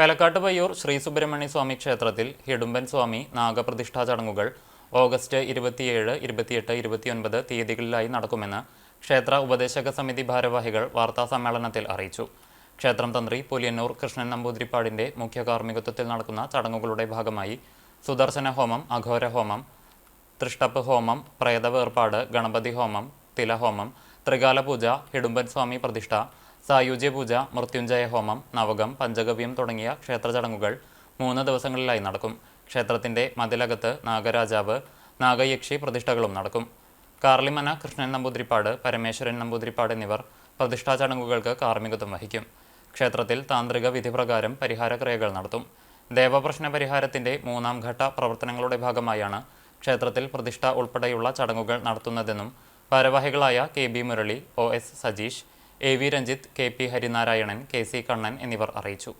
പെലക്കാട്ട് പയ്യൂർ ശ്രീ സുബ്രഹ്മണ്യ സ്വാമി ക്ഷേത്രത്തിൽ ഹിഡുംബൻ സ്വാമി നാഗപ്രതിഷ്ഠാ ചടങ്ങുകൾ ഓഗസ്റ്റ് ഇരുപത്തിയേഴ് ഇരുപത്തിയെട്ട് ഇരുപത്തിയൊൻപത് തീയതികളിലായി നടക്കുമെന്ന് ക്ഷേത്ര ഉപദേശക സമിതി ഭാരവാഹികൾ വാർത്താ സമ്മേളനത്തിൽ അറിയിച്ചു. ക്ഷേത്രം തന്ത്രി പുലിയന്നൂർ കൃഷ്ണൻ നമ്പൂതിരിപ്പാടിന്റെ മുഖ്യ കാർമ്മികത്വത്തിൽ നടക്കുന്ന ചടങ്ങുകളുടെ ഭാഗമായി സുദർശന ഹോമം അഘോര ഹോമം തൃഷ്ടപ്പ് ഹോമം പ്രേതവേർപ്പാട് ഗണപതി ഹോമം തിലഹോമം ത്രികാല പൂജ ഹിഡുംബൻ സ്വാമി പ്രതിഷ്ഠ സായുജ്യ പൂജ മൃത്യുഞ്ജയ ഹോമം നവകം പഞ്ചഗവ്യം തുടങ്ങിയ ക്ഷേത്ര ചടങ്ങുകൾ മൂന്ന് ദിവസങ്ങളിലായി നടക്കും. ക്ഷേത്രത്തിന്റെ മതിലകത്ത് നാഗരാജാവ് നാഗയക്ഷി പ്രതിഷ്ഠകളും നടക്കും. കാർലിമന കൃഷ്ണൻ നമ്പൂതിരിപ്പാട് പരമേശ്വരൻ നമ്പൂതിരിപ്പാട് എന്നിവർ പ്രതിഷ്ഠാ ചടങ്ങുകൾക്ക് കാർമ്മികത്വം വഹിക്കും. ക്ഷേത്രത്തിൽ താന്ത്രിക വിധിപ്രകാരം പരിഹാരക്രിയകൾ നടത്തും. ദേവപ്രശ്ന പരിഹാരത്തിന്റെ മൂന്നാം ഘട്ട പ്രവർത്തനങ്ങളുടെ ഭാഗമായാണ് ക്ഷേത്രത്തിൽ പ്രതിഷ്ഠ ഉൾപ്പെടെയുള്ള ചടങ്ങുകൾ നടത്തുന്നതെന്നും ഭാരവാഹികളായ K B Murali O S Sajeesh A V Ranjith K P Harinarayanan K C Kannan എന്നിവർ അറിയിച്ചു.